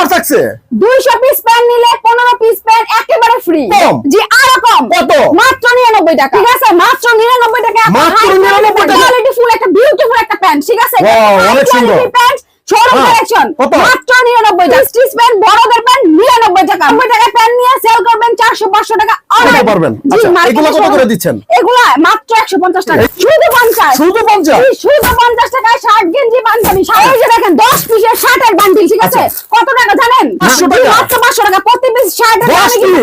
Offer থাকছে? দুইশো piece pant নিলে পনেরো পিস প্যান্ট একেবারে ফ্রি জি আরও কম। কত? মাত্র নিরানব্বই টাকা। ঠিক আছে মাত্র নিরানব্বই টাকা। মাত্র 99 টাকা? কোয়ালিটি ফুল একটা বিউটিফুল একটা প্যান্ট ঠিক আছে? অনেক সুন্দর। প্যান্ট শোরুম হ্যাঁ, কালেকশন মাত্র নিরানব্বই টাকা। স্টিচ প্যান্ট বড়দের প্যান্ট নিরানব্বই টাকা। নব্বই টাকা প্যান্ট নিয়ে সেল করবেন চারশো পাঁচশো টাকা দিতে পারবেন। আচ্ছা, কত করে দিচ্ছেন? এগুলা মাত্র একশো পঞ্চাশ টাকা। শুধু পঞ্চাশ। শুধু পঞ্চাশ? জি, শুধু পঞ্চাশ টাকায় শার্ট গেঞ্জি পাঞ্জাবি। এই যে দেখেন দশ পিসের শার্টের বান্ডিল ঠিক আছে? আচ্ছা। কত টাকা জানেন? পাঁচশো টাকা? মাত্র পাঁচশো টাকা। প্রতি পিস শার্টের?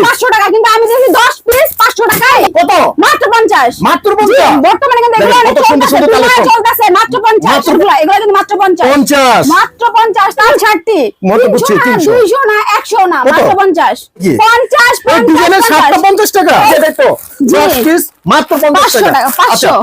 পাঁচশো টাকা কিন্তু আমি দিয়েছি দশ পিস পাঁচশো টাকায়। কত? মাত্র পঞ্চাশ। মাত্র পঞ্চাশ? বর্তমানে কিন্তু এগুলো অনেক চলতেছে। মাত্র পঞ্চাশ। এগুলো এগুলো কিন্তু মাত্র পঞ্চাশ। পঞ্চাশ। মাত্র পঞ্চাশ না, 300 দুইশো না একশো না মাত্র পঞ্চাশ। পঞ্চাশ পঞ্চাশ টাকা। মাত্র পঞ্চাশ টাকা পাঁচশো। আচ্ছা।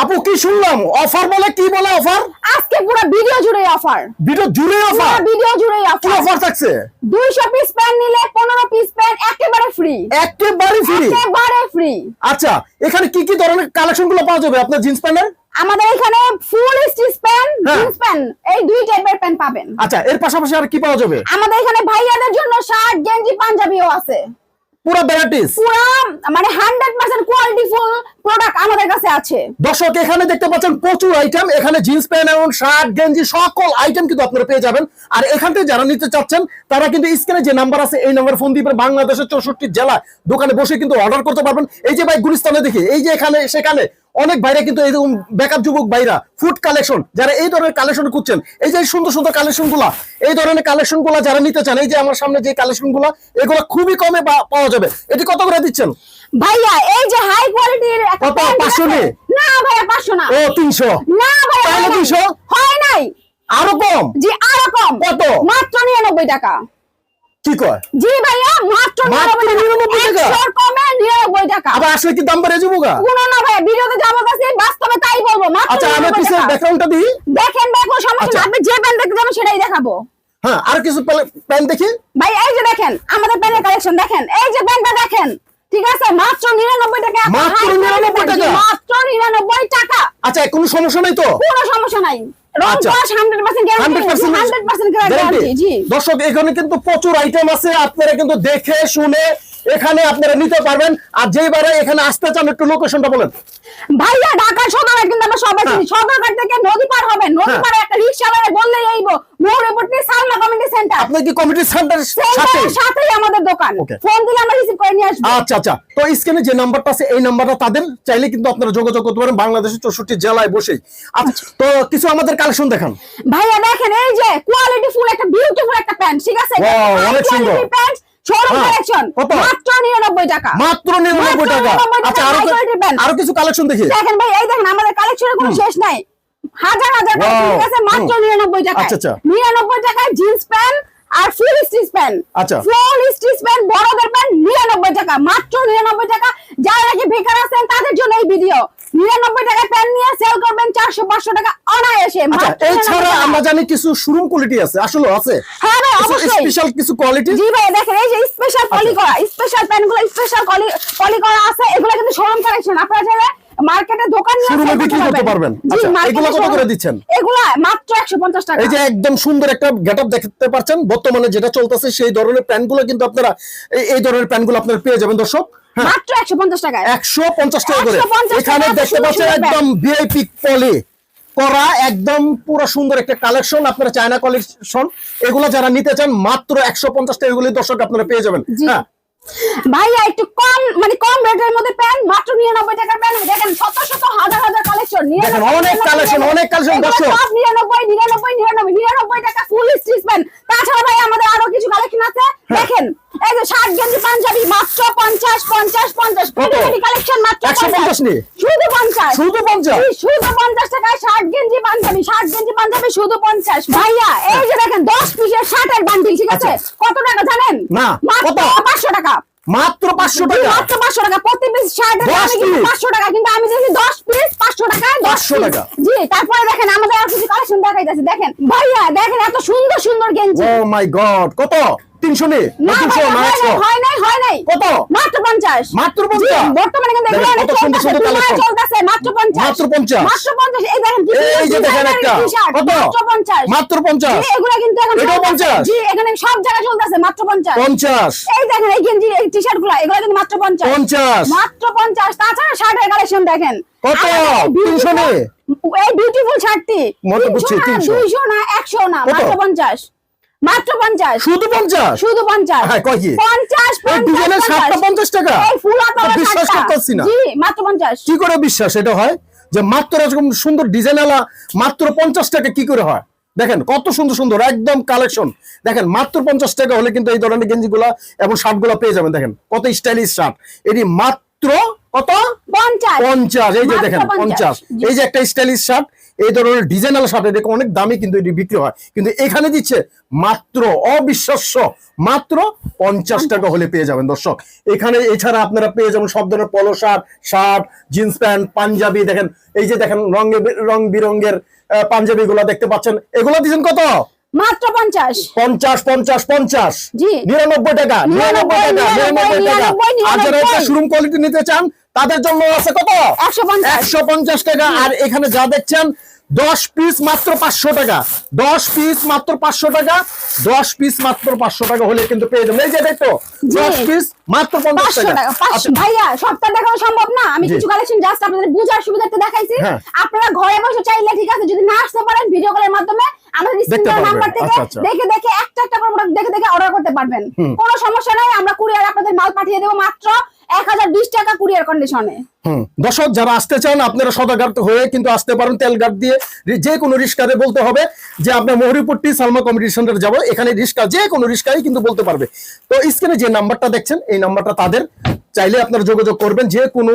আপু কি শুনলাম? অফার বলে কি বলে অফার? আজকে পুরো ভিডিও জুড়ে অফার ভিডিও জুড়ে অফার ভিডিও জুড়ে কি অফার অফার থাকছে? দুইশো পিস প্যান্ট নিলে পনেরো পিস প্যান্ট একেবারে ফ্রি একেবারে ফ্রি একেবারে ফ্রি আচ্ছা এখানে কি কি ধরনের কালেকশনগুলো পাওয়া যাবে আপনার জিন্স প্যান্টের আমাদের এখানে full stitch pant. Jeans pant এই দুই টাইপের প্যান্ট পাবেন। আচ্ছা এর পাশাপাশি আর কি পাওয়া যাবে? আমাদের এখানে ভাইয়াদের জন্য শার্ট গেঞ্জি পাঞ্জাবিও আছে। পুরো ভ্যারাইটিস পুরো মানে hundred percent quality full product আমাদের কাছে আছে। দর্শক এখানে দেখতে পাচ্ছেন প্রচুর আইটেম এখানে জিন্স প্যান্ট এবং শার্ট গেঞ্জি সকল আইটেম কিন্তু আপনারা পেয়ে যাবেন। আর এখান থেকে যারা নিতে চাচ্ছেন তারা কিন্তু স্ক্রিনে যে নাম্বার আছে এই নাম্বার ফোন দিবেন বাংলাদেশের চৌষট্টি জেলা দোকানে বসে কিন্তু অর্ডার করতে পারবেন। এই যে ভাই গুলিস্তানে দেখি এই যে এখানে সেখানে অনেক বাইরে কিন্তু এরকম ব্যাকআপ যুবক বাইরা ফুড কালেকশন যারা এই ধরনের কালেকশন খুঁজছেন এই যে সুন্দর সুন্দর কালেকশনগুলা এই ধরনের কালেকশনগুলা যারা নিতে চান এই যে আমার সামনে যে কালেকশনগুলা এগুলো খুবই কমে পাওয়া যাবে এটি কত করে দিচ্ছেন ভাইয়া এই যে হাই কোয়ালিটির কত? প্যান্ট 500 নে? না ভাইয়া পাঁচশো না ও তিনশো না ভাইয়া তাহলে হয় নাই। 200? হয় নাই আরও কম জি আরও কম কত? মাত্র নিরানব্বই টাকা কি কয়? জি ভাইয়া মাত্র মাত্র 99 টাকা? কমে টাকা। আবার আসলে কি দাম বেড়ে যাব গা কোনো না ভাই ভিডিওতে যাব কাছে বাস্তবে তাই বলব মাত্র আচ্ছা আমি 99 পিছের ব্যাকগ্রাউন্ডটা দিই। দেখেন দেখুন সমস্যা আচ্ছা। আপনি যে প্যান্ট দেখতে যাবেন সেটাই দেখাবো। হ্যাঁ আর কিছু প্যান্ট দেখি? ভাই এই যে দেখেন আমাদের প্যান্টের কালেকশন দেখেন এই যে প্যান্টটা দেখেন। ঠিক আছে? মাত্র নিরানব্বই টাকা। মাত্র high 99 টাকা? মাত্র নিরানব্বই টাকা। আচ্ছা কোনো সমস্যা নাই তো? কোনো সমস্যা নাই। আচ্ছা। কস hundred percent guarantee 100% hundred percent guarantee। Guarantee জি। দর্শক এখানে কিন্তু প্রচুর আইটেম আছে আপনারা কিন্তু দেখে শুনে এখানে আপনারা নিতে পারবেন। আর এখানে আসতে চান একটু লোকেশনটা বলেন। ভাইয়া ঢাকা সদর কিন্তু আমরা সবাই চিনি। হ্যাঁ। সদরঘাট থেকে নদী পার হবেন নদী হ্যাঁ। পারে একটা রিক্সা বললেই আইবো মৌরপট্টি সালনা কমিউনিটি সেন্টার আপনার কি কমিটি সেন্টার সাথে সাথেই? আমাদের দোকান। ফোন দিলে আমরা রিসিভ করে নিয়ে আসব। আচ্ছা আচ্ছা। তো স্ক্রিনে যে নাম্বারটা আছে এই নাম্বারটা তাদের চাইলে কিন্তু আপনারা যোগাযোগ করতে পারেন বাংলাদেশের চৌষট্টি জেলায় বসেই। আচ্ছা তো কিছু আমাদের কালেকশন দেখান। ভাইয়া দেখেন এই যে কোয়ালিটি ফুল একটা বিউটিফুল একটা প্যান্ট ঠিক আছে? অনেক সুন্দর। প্যান্ট শোরুম হ্যাঁ? মাত্র 99 টাকা। মাত্র টাকা। আচ্ছা। আরও কিছু কালেকশন দেখি। দেখেন ভাই এই দেখেন আমাদের কালেকশনের কোনো শেষ নাই। হাজার হাজার ঠিক আছে মাত্র হুম। 99 টাকা আচ্ছা, আচ্ছা। 99 টাকায় জিন্স প্যান্ট আর ফুল স্টিচ প্যান্ট আচ্ছা। ফুল স্টিচ প্যান্ট বড়দের প্যান্ট 99 টাকা। মাত্র 99 টাকা। যারা নাকি বেকার আছেন তাদের জন্য এই ভিডিও 99 টাকায় প্যান্ট নিয়ে সেল করবেন 400 500 টাকা অনায়াসে। আচ্ছা মাত্র এই ছাড়া আমরা জানি কিছু শোরুম কোয়ালিটি আছে। আসলে আছে। হ্যাঁ ভাই অবশ্যই। স্পেশাল কিছু কোয়ালিটি জি ভাই দেখেন এই যে স্পেশাল আচ্ছা। পলি করা স্পেশাল প্যান্টগুলো স্পেশাল পলি করা আছে এগুলো কিন্তু শোরুম কালেকশন আপনারা মার্কেটে দোকান বিক্রি করতে পারবেন। আচ্ছা, এগুলো কত করে দিচ্ছেন? এগুলা মাত্র 150 টাকা। এই যে একদম সুন্দর একটা গেটআপ দেখতে পাচ্ছেন। বর্তমানে যেটা চলতেছে সেই ধরনের প্যান্টগুলো কিন্তু আপনারা এই- এই ধরনের প্যান্টগুলো আপনারা পেয়ে যাবেন দর্শক। হ্যাঁ। মাত্র 150 টাকায়। একশো পঞ্চাশ টাকা করে। এখানে দেখতে পাচ্ছেন একদম ভিআইপি পলি করা একদম পুরো সুন্দর একটা কালেকশন আপনারা চায়না কালেকশন এগুলো যারা নিতে চান মাত্র একশো পঞ্চাশ টাকা এগুলি দর্শক আপনারা পেয়ে যাবেন। হ্যাঁ। ভাইয়া একটু কম মানে কম রেটের মধ্যে প্যান্ট মাত্র 99 টাকার প্যান্ট দেখেন শত শত হাজার হাজার কালেকশন দেখেন, অনেক collection, অনেক collection, দর্শক। 99 99 99 99 টাকা ফুল স্টিচ প্যান্ট তাছাড়া ভাই আমাদের আরও কিছু কালেকশন আছে হ্যাঁ। দেখেন এই যে শার্ট গেঞ্জি পাঞ্জাবি মাত্র 50 50 50 কত? কালেকশন মাত্র 150 নি? শুধু 50 শুধু পঞ্চাশ এই শুধু 50 টাকায় শার্ট গেঞ্জি পাঞ্জাবি শার্ট গেঞ্জি পাঞ্জাবি শুধু 50 ভাইয়া এই যে দেখেন 10 পিসের শার্টের বান্ডিল ঠিক আছে আচ্ছা। কত টাকা জানেন না, কত? 500 টাকা মাত্র পাঁচশো টাকা। মাত্র 500 টাকা। প্রতি পিস সাড়ে পাঁচশো 10 কিন্তু piece? 500 টাকা। কিন্তু আমি চাইছি দশ পিস পাঁচশো টাকা পাঁচশো টাকা। জি তারপরে দেখেন আমাদের আর কিছু কালেকশন দেখাইতেছে। দেখেন ভাইয়া দেখেন এত সুন্দর সুন্দর গেঞ্জি। ও মাই গড কত? তিনশো নে তিনশো না একশো হয় নাই হয় নাই কত মাত্র পঞ্চাশ মাত্র পঞ্চাশ বর্তমানে কিন্তু কত সুন্দর সুন্দর দুনিয়ায় চলতেছে, মাত্র পঞ্চাশ মাত্র পঞ্চাশ মাত্র পঞ্চাশ এই দেখেন এই যে দেখেন একটা কত মাত্র পঞ্চাশ মাত্র পঞ্চাশ এগুলো কিন্তু এখন এটাও চলতেছে। 50? জি এখানে সব জায়গায় চলতেছে মাত্র পঞ্চাশ পঞ্চাশ এই দেখেন এই গেঞ্জি এই টি শার্টগুলো এগুলো কিন্তু মাত্র পঞ্চাশ পঞ্চাশ মাত্র পঞ্চাশ তাছাড়া শার্টের কালেকশন দেখেন কত? তিনশো নে? এই বিউটিফুল শার্টটি মতো বুঝছি, তিনশো না দুইশো না একশো না মাত্র পঞ্চাশ মাত্র শুধু শুধু হ্যাঁ, কয় কি? টাকা এই ফুল হাতা বিশ্বাস করতেছি না। জি মাত্র পঞ্চাশ। কি করে বিশ্বাস? এটা হয় যে মাত্র এরকম সুন্দর ডিজাইন আলা মাত্র পঞ্চাশ টাকা কি করে হয়? দেখেন কত সুন্দর সুন্দর একদম কালেকশন। দেখেন মাত্র পঞ্চাশ টাকা হলে কিন্তু এই ধরনের গেঞ্জিগুলা এবং শার্টগুলো পেয়ে যাবেন। দেখেন কত স্টাইলিশ শার্ট। এটি মাত্র কত? পঞ্চাশ। এই যে দেখেন পঞ্চাশ। এই যে একটা স্টাইলিশ শার্ট এই ধরনের ডিজাইনাল শার্ট এটা অনেক দামি কিন্তু এটি বিক্রি হয়। কিন্তু এখানে দিচ্ছে মাত্র, অবিশ্বাস্য, মাত্র পঞ্চাশ টাকা হলে পেয়ে যাবেন দর্শক। এখানে এছাড়া আপনারা পেয়ে যাবেন সব ধরনের polo shirt shirt jeans pant panjabi. দেখেন, এই যে দেখেন রঙে, রং বিরঙ্গের পাঞ্জাবি গুলা দেখতে পাচ্ছেন। এগুলো দিচ্ছেন কত? মাত্র পঞ্চাশ। পঞ্চাশ পঞ্চাশ পঞ্চাশ। জি। নিরানব্বই টাকা নিরানব্বই টাকা নিরানব্বই টাকা। আর যারা একটা শোরুম কোয়ালিটি নিতে চান তাদের জন্য আছে কত? একশো পঞ্চাশ। একশো পঞ্চাশ টাকা। আর এখানে যা দেখছেন দশ পিস মাত্র পাঁচশো টাকা। দশ পিস মাত্র পাঁচশো টাকা। দশ পিস মাত্র পাঁচশো টাকা হলে কিন্তু পেয়ে যাবেন। এই যে দেখো জি। দশ পিস মাত্র পঞ্চাশ পাঁচশো টাকা টাকা পাঁচশো। আচ্ছা, ভাইয়া সবটা দেখানো সম্ভব না। আমি কিছু কালেকশন জাস্ট আপনাদের বুঝার সুবিধার্থে দেখাইছি। হ্যাঁ। আপনারা ঘরে বসে চাইলে ঠিক আছে যদি না আসতে পারেন ভিডিও কলের মাধ্যমে আমাদের দেখতে স্ক্রিনের পারবেন। নাম্বার থেকে আচ্ছা, আচ্ছা। দেখে দেখে একটা একটা করে দেখে দেখে অর্ডার করতে পারবেন। কোনো সমস্যা নাই আমরা কুরিয়ার আপনাদের মাল পাঠিয়ে দেবো মাত্র এক হাজার বিশ টাকা কুরিয়ার কন্ডিশনে দর্শক যারা আসতে চান আপনারা সদাঘাট হয়ে কিন্তু আসতে পারেন তেলঘাট দিয়ে। রি- যে কোনো রিস্কারে বলতে হবে যে আপনার মহরিপুরটি সালমা কমিটি সেন্টার যাব। এখানে যে কোনো রিস্কাই কিন্তু বলতে পারবে। তো স্ক্রিনে যে নাম্বারটা দেখছেন এই নাম্বারটা তাদের। চাইলে আপনারা যোগাযোগ করবেন যে কোনো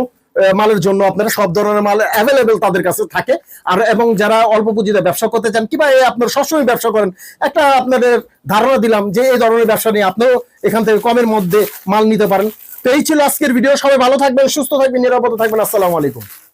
মালের জন্য আপনারা সব ধরনের মাল অ্যাভেলেবেল তাদের কাছে থাকে। আর এবং যারা অল্প পুঁজিতে ব্যবসা করতে চান, কিংবা এই আপনার সবসময় ব্যবসা করেন, একটা আপনাদের ধারণা দিলাম যে এই ধরনের ব্যবসা নিয়ে আপনিও এখান থেকে কমের মধ্যে মাল নিতে পারেন। তো এই ছিল আজকের ভিডিও সবাই ভালো থাকবেন, সুস্থ থাকবেন, নিরাপদ থাকবেন। আসসালামু আলাইকুম।